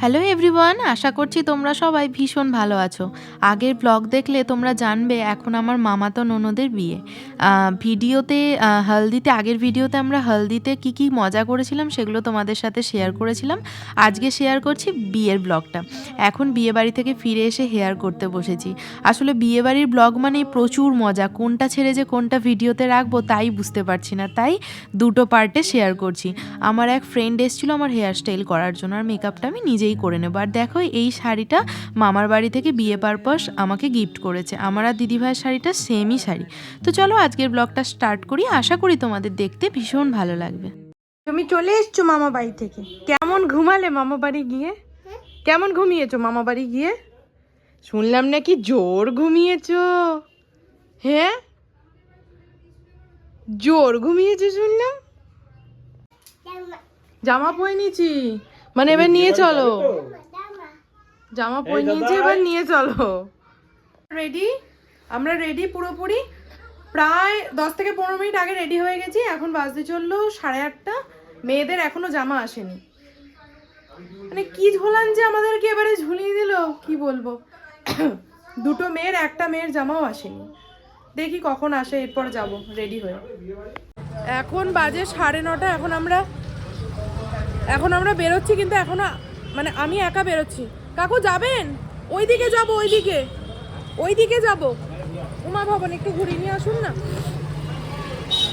Hello everyone আশা করছি তোমরা সবাই ভীষণ ভালো আছো। আগের ব্লগ দেখলে তোমরা জানবে এখন আমার মামাতো ননদের বিয়ে। ভিডিওতে হলদিতে, আগের ভিডিওতে আমরা হলদিতে কি কি মজা করেছিলাম সেগুলো তোমাদের সাথে শেয়ার করেছিলাম। আজকে শেয়ার করছি বিয়ের ব্লগটা এখন বিয়ে বাড়ি থেকে ফিরে এসে হেয়ার করতে বসেছি। আসলে বিয়ে বাড়ির ব্লগ মানে প্রচুর মজা। কোনটা ছেড়ে যে কোনটা ভিডিওতে রাখব তাই বুঝতে পারছি না। তাই দুটো পার্টে শেয়ার করছি। আমার এক ফ্রেন্ড এসেছিল আমার হেয়ার স্টাইল করার জন্য, আর মেকআপটা আমি নিজেই করে নেব। আর দেখো, এই শাড়িটা মামার বাড়ি থেকে বিয়ে পারপাস আমাকে গিফট করেছে। আমার আর দিদিভাইয়ের শাড়িটা সেমই শাড়ি। তো চলো, আজকের ব্লগটা স্টার্ট করি। আশা করি তোমাদের দেখতে ভীষণ ভালো লাগবে। তুমি চলে এসছো মামা বাড়ি থেকে। কেমন ঘুমালে মামা বাড়ি গিয়ে? কেমন ঘুমিয়েছো মামা বাড়ি গিয়ে? শুনলাম নাকি জোর ঘুমিয়েছো। হ্যাঁ? জোর ঘুমিয়েছো শুনলাম? জামা পরে নিয়েছি। মানে এবার নিয়ে চলো। জামা পরে নিয়েছি এবার নিয়ে চলো। রেডি আমরা রেডি পুরোপুরি? প্রায় দশ থেকে পনেরো মিনিট আগে রেডি হয়ে গেছি। এখন বাজতে চলল সাড়ে আটটা। মেয়েদের এখনও জামা আসেনি। মানে কি ঝোলান যে আমাদেরকে এবারে ঝুলিয়ে দিল কি বলব? দুটো মেয়ের একটা মেয়ের জামাও আসেনি। দেখি কখন আসে এরপর যাব রেডি হয়ে। এখন বাজে সাড়ে নটা এখন আমরা এখন আমরা বেরোচ্ছি কিন্তু এখনও মানে আমি একা বেরোচ্ছি। কাকু, যাবেন? ওই ওইদিকে যাব, ওইদিকে। ওইদিকে যাব। উমা ভবন, একটু ঘুরিয়ে নিয়ে আসুন না।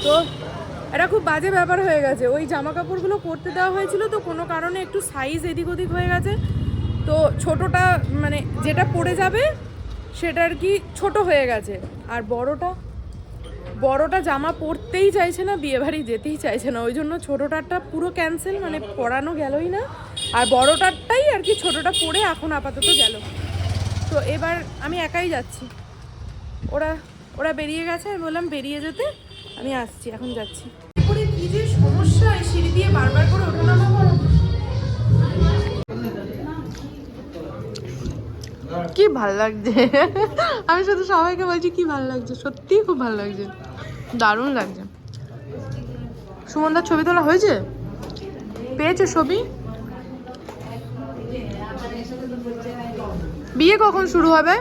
তো, এটা খুব বাজে ব্যাপার হয়ে গেছে। ওই জামা কাপড়গুলো পরতে দেওয়া হয়েছিল, তো কোনো কারণে একটু সাইজ এদিক ওদিক হয়ে গেছে। তো ছোটটা মানে যেটা পড়ে যাবে, সেটা আর কি ছোট হয়ে গেছে। আর বড়টা বড়টা জামা পরতেই চাইছে না, বিয়ে বাড়ি যেতেই চাইছে না। ওই জন্য ছোটোটারটা পুরো ক্যান্সেল মানে পরানো গেলই না। আর বড়টারটাই আর কি ছোটোটা পরে এখন আপাতত গেল। তো এবার আমি একাই যাচ্ছি। ওরা ওরা বেরিয়ে গেছে, আমি বললাম, বেরিয়ে যেতে, আমি আসছি, এখন যাচ্ছি। এরপরে যে সমস্যা সিঁড়ি দিয়ে বারবার করে ওঠানামা করা। কি ভালো লাগছে? আমি শুধু সবাইকে বলছি, কি ভালো লাগছে? সত্যিই খুব ভালো লাগছে। দারুণ লাগছে। সুমনদার ছবি তোলা হয়েছে? পেয়েছ ছবি? বিয়ে কখন শুরু হবে?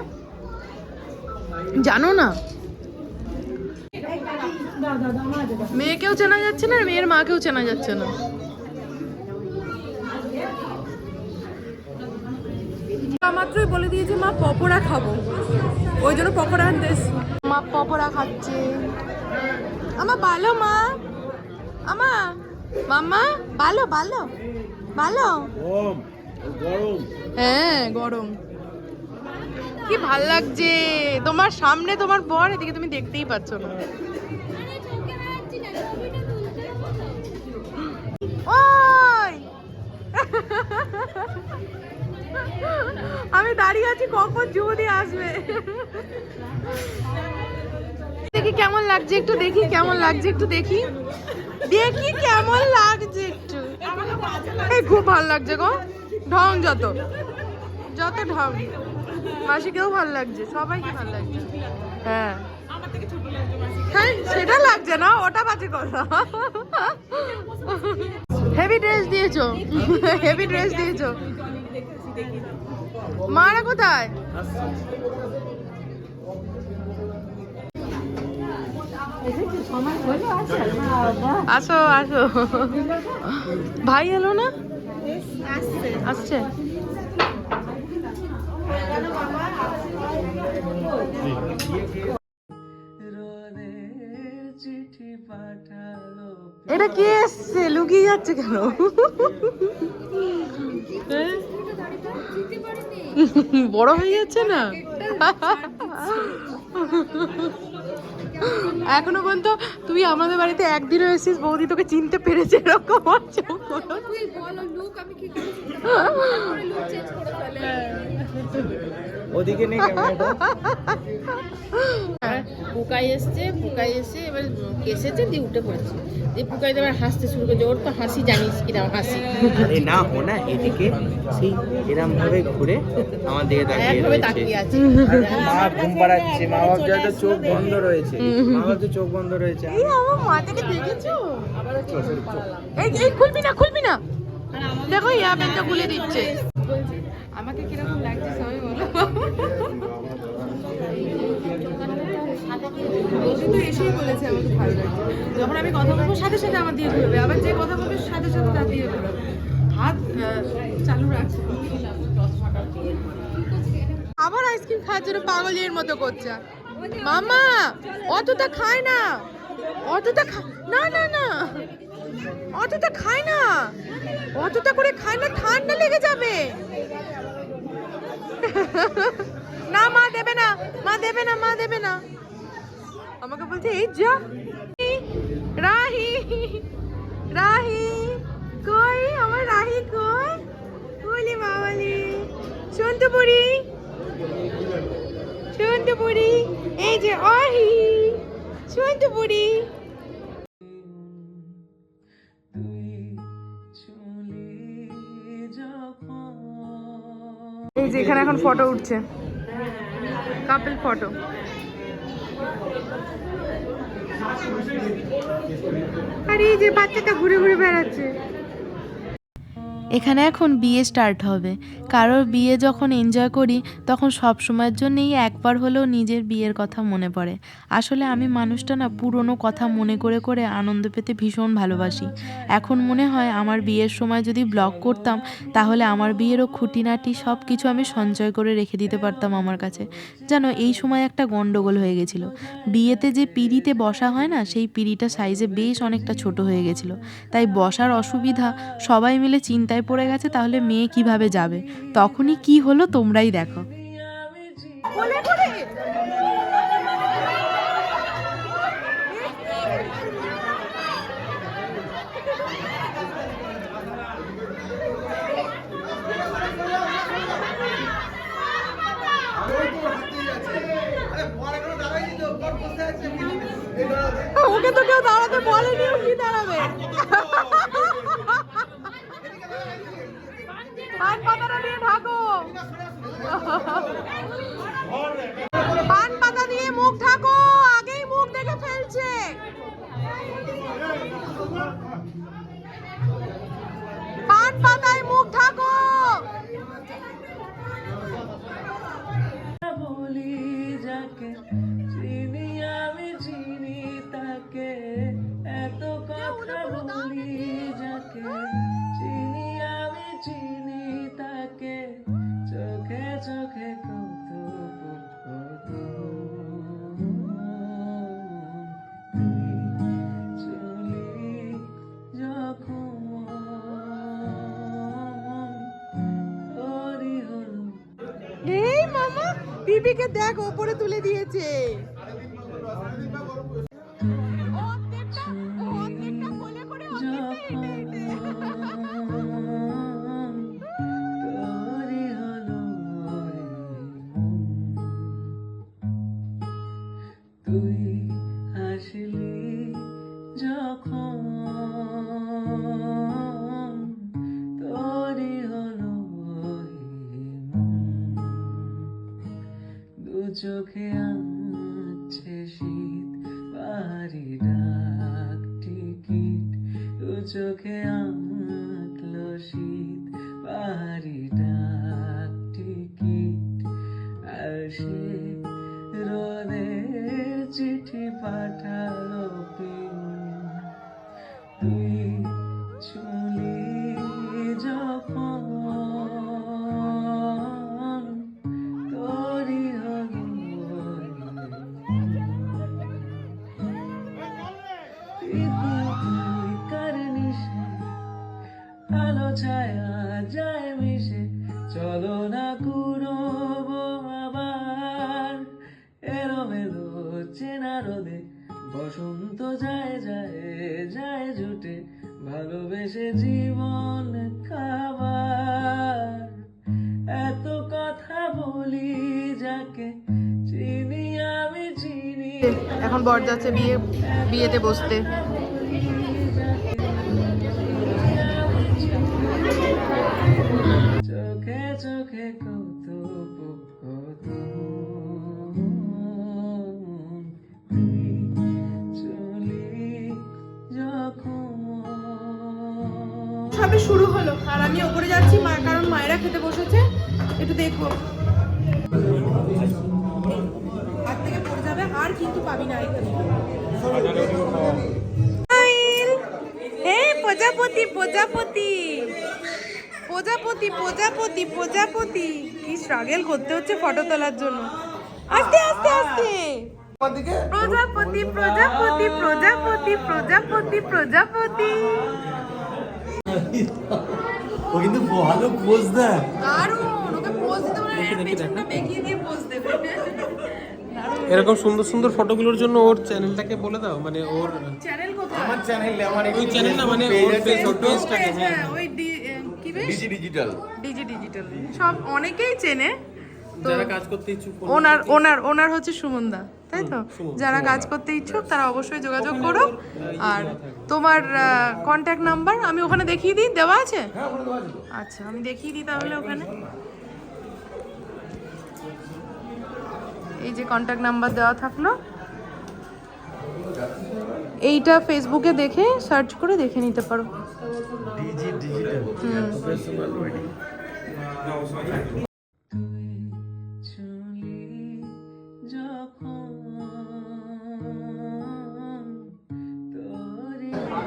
জানো না। মেয়েকেও চেনা যাচ্ছে না, মেয়ের মাকেও চেনা যাচ্ছে না। মাত্রই বলে দিয়েছে মা পকোড়া খাব। ওই জন্য পকোড়া আনতে এসছি। মা পকোড়া খাচ্ছে। আমা ভালো মা। আমা মাম্মা ভালো ভালো ভালো। হ্যাঁ গরম। কি ভালো লাগছে। তোমার সামনে তোমার বর এদিকে তুমি দেখতেই পাচ্ছ না। ওই! আমি দাঁড়িয়ে আছি কখন যুবতী আসবে? দেখি কেমন লাগছে একটু দেখি, কেমন লাগছে একটু দেখি। দেখি কেমন লাগছে একটু। এই খুব ভালো লাগছে গো। ঢং যত। যত ঢং। মাসিকেও ভালো লাগছে, সবাইকে ভালো লাগছে। হ্যাঁ। হ্যাঁ সেটা লাগছে না, ওটা বাজে কথা। হেভি ড্রেস দিয়েছ। হেভি ড্রেস দিয়েছ। মারা কোথায়? আসো আসো। ভাই এলো না? আসছে। এটা কে এসছে? লুকিয়ে যাচ্ছে কেন? হ্যাঁ? বড় হয়ে যাচ্ছে না? এখনও পর্যন্ত তুই আমাদের বাড়িতে একদিনও এসেছিস বৌদি তোকে চিনতে পেরেছে এরকম ওদিকে নেই পুকাই এসছে পুকাই এসে এবার কেসেছে দিয়ে উঠে পড়েছে। দিয়ে পুকাই এবার হাসতে শুরু করেছে। ওর তো হাসি জানিস কিরম হাসি। আরে না ও না এদিকে সেই এরম ভাবে ঘুরে আমার দিকে তাকিয়ে একভাবে রয়েছে। আছে। মা ঘুম পাড়াচ্ছে মা চোখ বন্ধ রয়েছে। মা ভাবছে চোখ বন্ধ রয়েছে। এই আমার মাটাকে দেখেছ? এই এই খুলবি না খুলবি না। দেখো ইয়া পেনটা খুলে দিচ্ছে। আমাকে কীরকম লাগছে সবাই বলো। ও কিন্তু এসেই বলেছে আমাকে যখন আমি কথা বলব, সাথে সাথে আমার দিয়ে ঘুরবে আবার যে কথা বলবে, সাথে সাথে তার দিয়ে ঘুরবে হাত চালু রাখছে আবার আইসক্রিম খাওয়ার জন্য পাগলের মতো করছে। মামা অতটা খায় না। অতটা না না না। অতটা খায় না। অতটা করে খায় না, ঠান্ডা লেগে যাবে। না, মা দেবে না। মা দেবে না, মা দেবে না। আমাকে বলছে, এই যা। রাহি রাহি, কই? আমার রাহি কই? বলি বুড়ি শুনতে বুড়ি এই যে অহি বুড়ি এই যে এখানে এখন ফটো উঠছে। কাপল ফটো আর এই যে বাচ্চাটা ঘুরে ঘুরে বেড়াচ্ছে। এখানে এখন বিয়ে স্টার্ট হবে। কারোর বিয়ে যখন এনজয় করি, তখন সব সময়ের জন্যই একবার হলেও নিজের বিয়ের কথা মনে পড়ে। আসলে আমি মানুষটা না পুরনো কথা মনে করে করে আনন্দ পেতে ভীষণ ভালোবাসি। এখন মনে হয় আমার বিয়ের সময় যদি ব্লগ করতাম, তাহলে আমার বিয়েরও খুঁটিনাটি সব কিছু আমি সঞ্চয় করে রেখে দিতে পারতাম আমার কাছে। যেন এই সময় একটা গন্ডগোল হয়ে গেছিল। বিয়েতে যে পিড়িতে বসা হয় না, সেই পিড়িটা সাইজে বেশ অনেকটা ছোট হয়ে গেছিল। তাই বসার অসুবিধা সবাই মিলে চিন্তায় পড়ে গেছে তাহলে মেয়ে কীভাবে যাবে? তখনই কি হলো তোমরাই দেখো। 嗯。দেখ ওপরে তুলে দিয়েছে। এখন বর যাচ্ছে বিয়ে বিয়েতে বসতে। চোখে চোখে সবে শুরু হলো আর আর আমি ওপরে যাচ্ছি মা কারণ মায়েরা খেতে বসেছে একটু দেখব। যাবে আর কিন্তু পাবি না এখানে। প্রজাপতি প্রজাপতি! প্রজাপতি প্রজাপতি প্রজাপতি! কি স্ট্রাগল করতে হচ্ছে ফটো তোলার জন্য। আস্তে আস্তে আস্তে! প্রজাপতি প্রজাপতি প্রজাপতি প্রজাপতি প্রজাপতি! ও কিন্তু ভালো পোজ দেয় দারুণ! ওকে পোজ দিতে বলে পেছনটা বেঁকিয়ে দিয়ে পোজ দেবে। এরকম সুন্দর সুন্দর ফটোগুলোর জন্য ওর চ্যানেলটাকে বলে দাও মানে ওর চ্যানেল কোথায়? আমার চ্যানেলে আমার ওই চ্যানেল না মানে ওর পেজ ওর পেজটাকে হ্যাঁ ওই ডি- কি বেশ? ডিজি ডিজিটাল ডিজি ডিজিটাল সব অনেকেই চেনে। যারা কাজ করতে ইচ্ছুক ওনার ওনার ওনার হচ্ছে সুমনদা তাই তো? যারা কাজ করতে ইচ্ছুক তারা অবশ্যই যোগাযোগ করো। আর তোমার কন্ট্যাক্ট নাম্বার আমি ওখানে দেখিয়ে দিই দেওয়া আছে। আচ্ছা আমি দেখিয়ে দিই তাহলে ওখানে। এই যে কন্ট্যাক্ট নাম্বার দেওয়া থাকল। এইটা ফেসবুকে দেখে সার্চ করে দেখে নিতে পারো।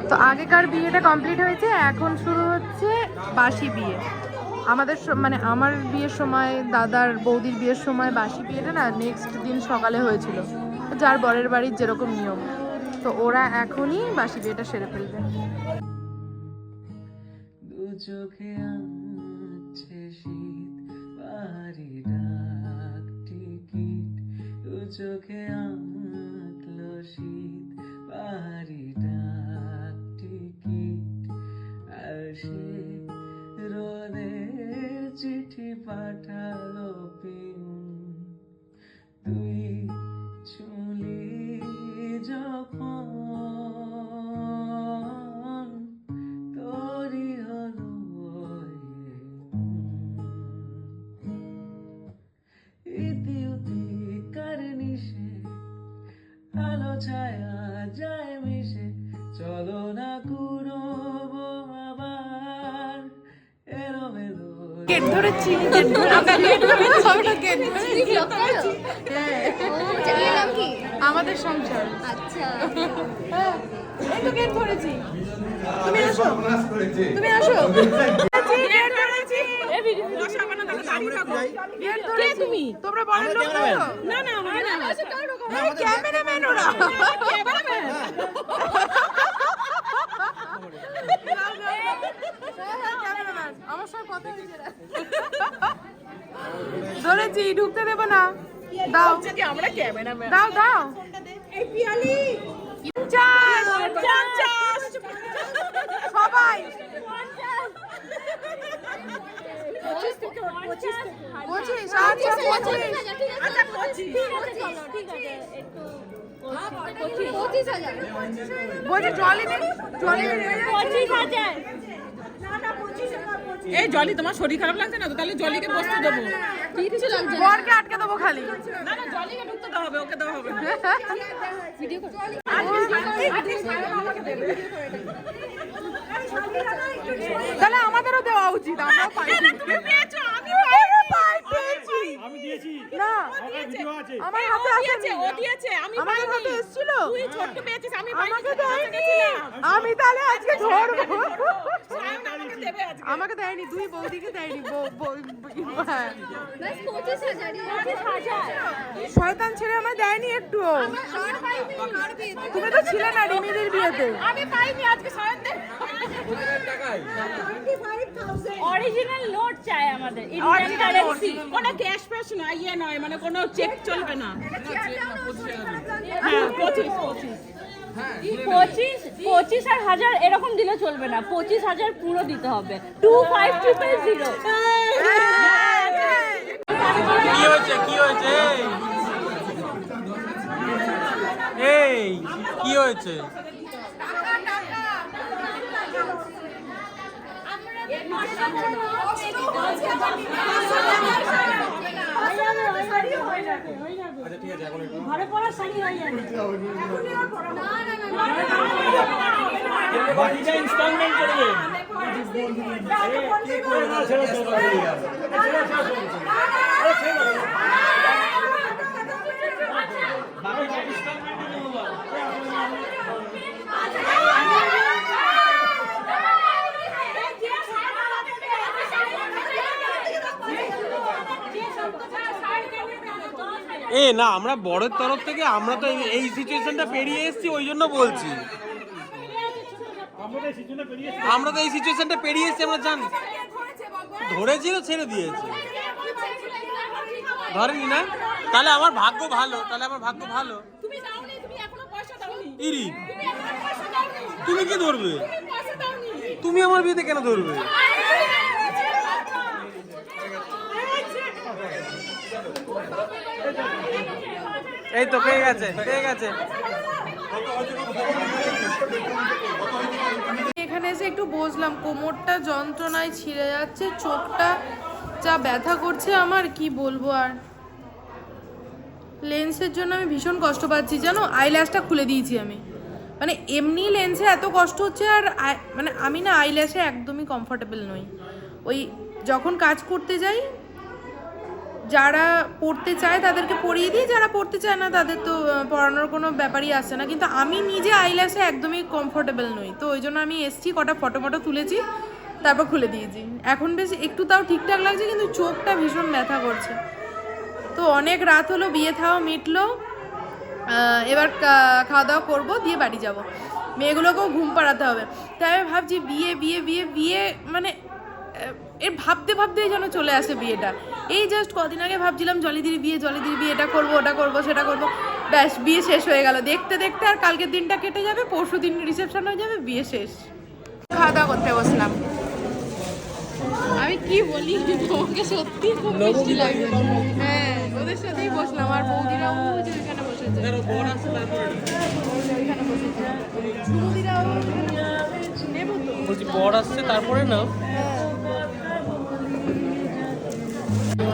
তো আগেকার বিয়েটা কমপ্লিট হয়েছে, এখন শুরু হচ্ছে বাসি বিয়ে। আমাদের মানে আমার বিয়ের সময়, দাদার বৌদির বিয়ের সময়, বাসি বিয়েটা না নেক্সট দিন সকালে হয়েছিল। যার বরের বাড়ির যেরকম নিয়ম। তো ওরা এখনই বাসি বিয়েটা সেরে ফেলবে। চোখে আঁকলো শীত পাঠালো পিউন তুই চুলি যখন তোরই হলো ইতি উতি কারণি সে আলো ছায়া যায় মিশে, চলো গেট ধরেছি গেট ধরেছি আমরা গেট ধরেছি। হ্যাঁ। আমাদের সংসার। আচ্ছা। হ্যাঁ, এই তো গেট ধরেছি। তুমি আসো। তুমি আসো। ধরেছি। তোমরা বড় লোক তো? না না ক্যামেরাম্যান ওরা। ক্যামেরাম্যান আমার কথা হয়েছে ধরেছি ঢুকতে দেবো না। দাও। আমরা ক্যামেরাম্যান? দাও দাও। এই পিয়ালি! সবাই। পঁচিশ আচ্ছা পঁচিশ পঁচিশ। হাজার। বলছি জলই পঁচিশ হাজার। এই জলি তোমার শরীর খারাপ লাগছে না তো? তাহলে জলিকে বসতে দেবো। লাগছে না? বরকে আটকে দেবো খালি। না না জলিকে ঢুকতে দেওয়া হবে ওকে দেওয়া হবে। তাহলে আমাদেরও দেওয়া উচিত আমরাও পাই আরে পাই পেয়েছি। আমি দিয়েছি। না। আমার হাতে আসেনি। ও দিয়েছে। আমি আমাদের হাতে এসেছিল। তুই ছোট্ট পেয়েছিস আমি আমাকে দেয়নি। আমি তাহলে আজকে ধরবো আমাকে দেবে আজকে। আমাকে দেয়নি দুই বৌদিকে দেয়নি শয়তান ছেড়ে আমার দেয়নি একটু। তুমি তো ছিলে না রিমিদির বিয়েতে। আমি পাইনি আজকে অরিজিনাল চাই আমাদের ইন্ডিয়ান কারেন্সি কোনো ক্যাশ ফ্যাশ ইয়ে নয় মানে কোনো চেক চলবে না। হ্যাঁ পঁচিশ পঁচিশ। পঁচিশ পঁচিশ আর হাজার এরকম দিলে চলবে না। পঁচিশ হাজার পুরো দিতে হবে। Two five triple zero. কি হয়েছে কি হয়েছে? এই কি হয়েছে? আচ্ছা ঠিক আছে ইনস্টলমেন্ট করবে ছেড়ে না আমরা বড়ের তরফ থেকে আমরা তো এই- সিচুয়েশনটা পেরিয়ে এসেছি ওই জন্য বলছি। আমরা তো এই সিচুয়েশনটা পেরিয়ে এসেছি আমরা জানি। ধরেছিল ছেড়ে দিয়েছে। ধরেনি না? তাহলে আমার ভাগ্য ভালো তাহলে আমার ভাগ্য ভালো। ইরি। তুমি কি ধরবে? তুমি আমার বিয়েতে কেন ধরবে? এই তো, পেয়ে গেছে পেয়ে গেছে। এখানে এসে একটু বসলাম, কোমরটা যন্ত্রণায় ছিঁড়ে যাচ্ছে, চোখটা যা ব্যথা করছে আমার, কি বলব আর? লেন্সের জন্য আমি ভীষণ কষ্ট পাচ্ছি, জানো? আইল্যাশটা খুলে দিয়েছি আমি। মানে এমনি লেন্সে এত কষ্ট হচ্ছে আর মানে আমি না আইল্যাশে একদমই কমফোর্টেবল নই। ওই যখন কাজ করতে যাই যারা পড়তে চায় তাদেরকে পড়িয়ে দিই, যারা পড়তে চায় না তাদের তো পড়ানোর কোনো ব্যাপারই আসছে না। কিন্তু আমি নিজে আইল্যাশে একদমই কমফোর্টেবল নই। তো ওই জন্য আমি এসছি, কটা ফটো ফটো তুলেছি, তারপর খুলে দিয়েছি। এখন বেশ একটু তাও ঠিকঠাক লাগছে, কিন্তু চোখটা ভীষণ ব্যথা করছে। তো অনেক রাত হলো, বিয়ে থাও, মিটলো। এবার খাওয়া দাওয়া করব, দিয়ে বাড়ি যাব। মেয়েগুলোকেও ঘুম পাড়াতে হবে। তাই আমি ভাবছি, বিয়ে বিয়ে বিয়ে বিয়ে মানে এর ভাবতে ভাবতেই যেন চলে আসে বিয়েটা। এই জাস্ট কদিন আগে ভাবছিলাম জলিদির বিয়ে জলিদির বিয়ে এটা করব ওটা করব সেটা করব। ব্যাস বিয়ে শেষ হয়ে গেল। দেখতে দেখতে আর কালকের দিনটা কেটে যাবে পরশু দিন রিসেপশন হয়ে যাবে বিয়ে শেষ। খাওয়া দাওয়া করতে বসলাম। আমি কি বলি? তোমাকে সত্যি খুব মিষ্টি লাগে। হ্যাঁ ওদের সাথেই বসলাম। আর বৌদিরাও যে ওইখানে বসেছে। ওইখানে বসেছে বৌদিরাও নেব তো বলছি বর আসছে তারপরে না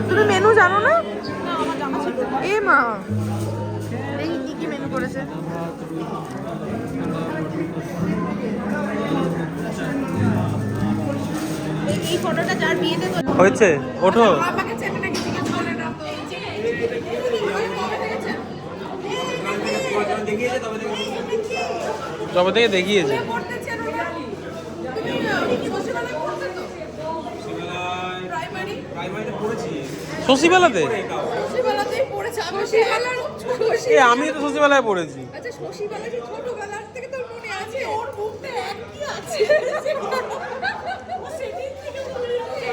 তুমি মেনু জানো না এ মা এই কি কি মেনু করেছে হয়েছে ওঠো তবে থেকে দেখিয়েছে শশীবেলাতে? শশীবেলাতেই পড়েছে। আমি শশীবেলার শশী এ আমি তো শশীবেলায় পড়েছি। আচ্ছা শশীবেলা যে ছোটবেলার থেকে তোর মনে আছে? ওর মুখটা একই আছে। সেদিন থেকে আছে।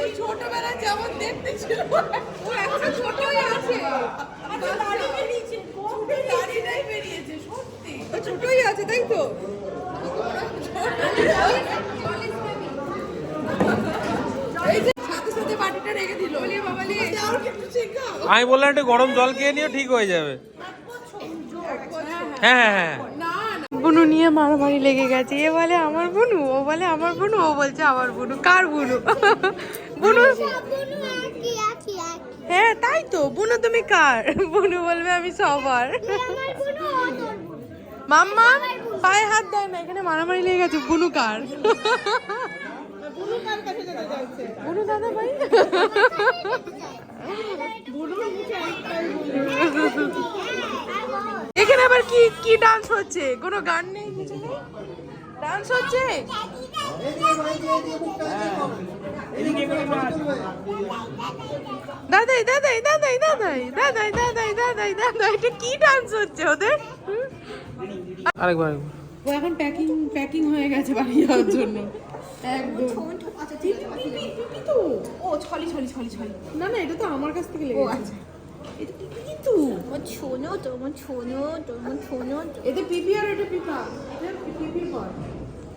ওই ছোটবেলায় যেমন দেখতে ছিল ও একটা ছোটই আছে। আচ্ছা দাড়ি বেরিয়েছে। দাড়িটাই বেরিয়েছে সত্যি। ও ছোটই আছে তাই তো এই যে সাথে সাথে বাটিটা রেখে দিল। শেখাও? আমি বললাম একটু গরম জল খেয়ে নিও ঠিক হয়ে যাবে। হ্যাঁ হ্যাঁ হ্যাঁ। বুনু নিয়ে মারামারি লেগে গেছে। এ বলে আমার বুনু ও বলে আমার বুনু। ও বলছে আমার বুনু। কার বুনু? বুনু? হ্যাঁ তাই তো। বুনু তুমি কার? বুনু বলবে আমি সবার। মাম্মা পায়ে হাত দেয় না এখানে মারামারি লেগে গেছে। বুনু কার? বুনু দাদা ভাই? এখানে আবার কি কি ডান্স হচ্ছে? কোনো গান নেই ডান্স হচ্ছে? দাদাই দাদাই দাদাই দাদাই দাদাই দাদাই দাদাই দাদাই এটা কি ডান্স হচ্ছে ওদের? আরেকবার। ও এখন প্যাকিং প্যাকিং হয়ে গেছে বাড়ি যাওয়ার জন্য। একদম। তো ও ছলি ছলি ছলি ছলি। না না এটা তো আমার কাছ থেকে লেগেছে। আচ্ছা। এটা পিপি কিন্তু। ছোনো তোমার ছোনো তোমার ছোনো এটা পিপি আর এটা পিপা। এটা পিপি পর।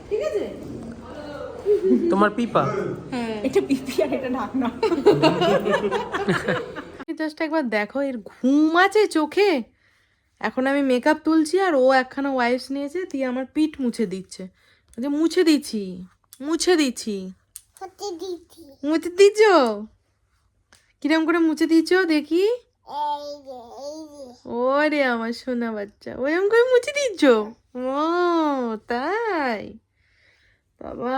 ঠিক আছে? তোমার পিপা? এটা পিপি আর এটা ঢাকনা। জাস্ট একবার দেখো এর ঘুম আছে চোখে? এখন আমি মেকআপ তুলছি আর ও একখানা ওয়াইপস নিয়েছে দিয়ে আমার পিঠ মুছে দিচ্ছে। যে মুছে দিচ্ছি মুছে দিচ্ছি। মুছে দিচ্ছ। কিরম করে মুছে দিচ্ছ দেখি? ওরে আমার সোনা বাচ্চা ওরম করে মুছে দিচ্ছ? ও তাই? বাবা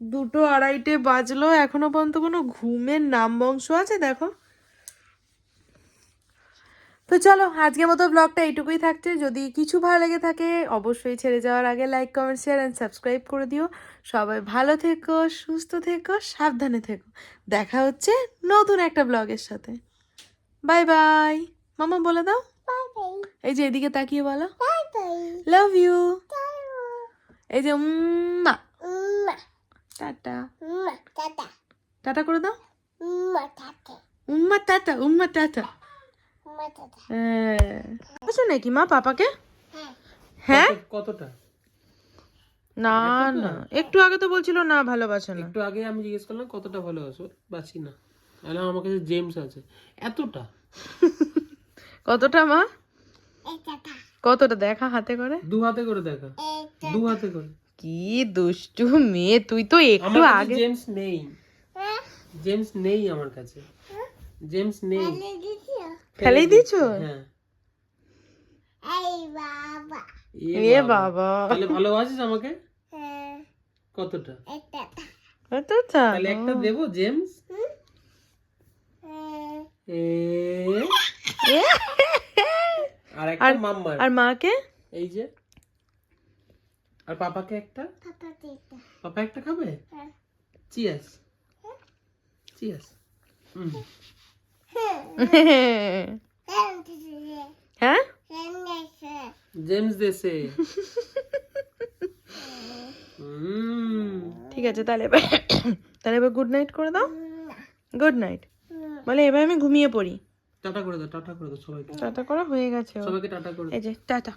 দুটো আড়াইটে বাজলো এখনও পর্যন্ত কোনো ঘুমের নাম বংশ আছে দেখো। তো চলো আজকের মতো ব্লগটা এইটুকুই থাকছে। যদি কিছু ভালো লেগে থাকে অবশ্যই ছেড়ে যাওয়ার আগে like comment share and subscribe করে দিও। সবাই ভালো থেকো সুস্থ থেকো সাবধানে থেকো। দেখা হচ্ছে নতুন একটা ব্লগের সাথে। বাই বাই মামা বলে দাও। এই যে এদিকে তাকিয়ে বলো। লাভ ইউ এই যে উম্মা। টাটা। টাটা। করে দাও। উম্মা টাটা উম্মা টাটা। হ্যাঁ। বুঝছ নাকি মা পাপাকে? হ্যাঁ। কতটা? না না। একটু আগে তো বলছিল না ভালোবাসে না। একটু আগে আমি জিজ্ঞেস করলাম কতটা ভালোবাসো? বাসি না। তাহলে আমার কাছে জেমস আছে। এতটা? কতটা মা? কতটা দেখা হাতে করে? দু হাতে করে দেখা। দু হাতে করে। কি দুষ্টু মেয়ে তুই তো একটু আগে জেমস নেই। জেমস নেই আমার কাছে। জেমস নেই। ফেলেই দিয়েছ? হ্যাঁ। এ বাবা। তাহলে ভালোবাসিস আমাকে? কতটা? কতটা তাহলে একটা দেবো জেমস? এ। আর একটা মাম্মার। আর মাকে? এই যে। আর পাপাকে একটা? পাপা একটা খাবে? চিয়াস। চিয়াস। হ্যাঁ জেমস দেশে ঠিক আছে তাহলে এবার তাহলে এবার গুড নাইট করে দাও। গুড নাইট বলে এবার আমি ঘুমিয়ে পড়ি। টাটা করে দাও টাটা করে দাও সবাইকে। টাটা করা হয়ে গেছে। সবাইকে টাটা করে এই যে টাটা।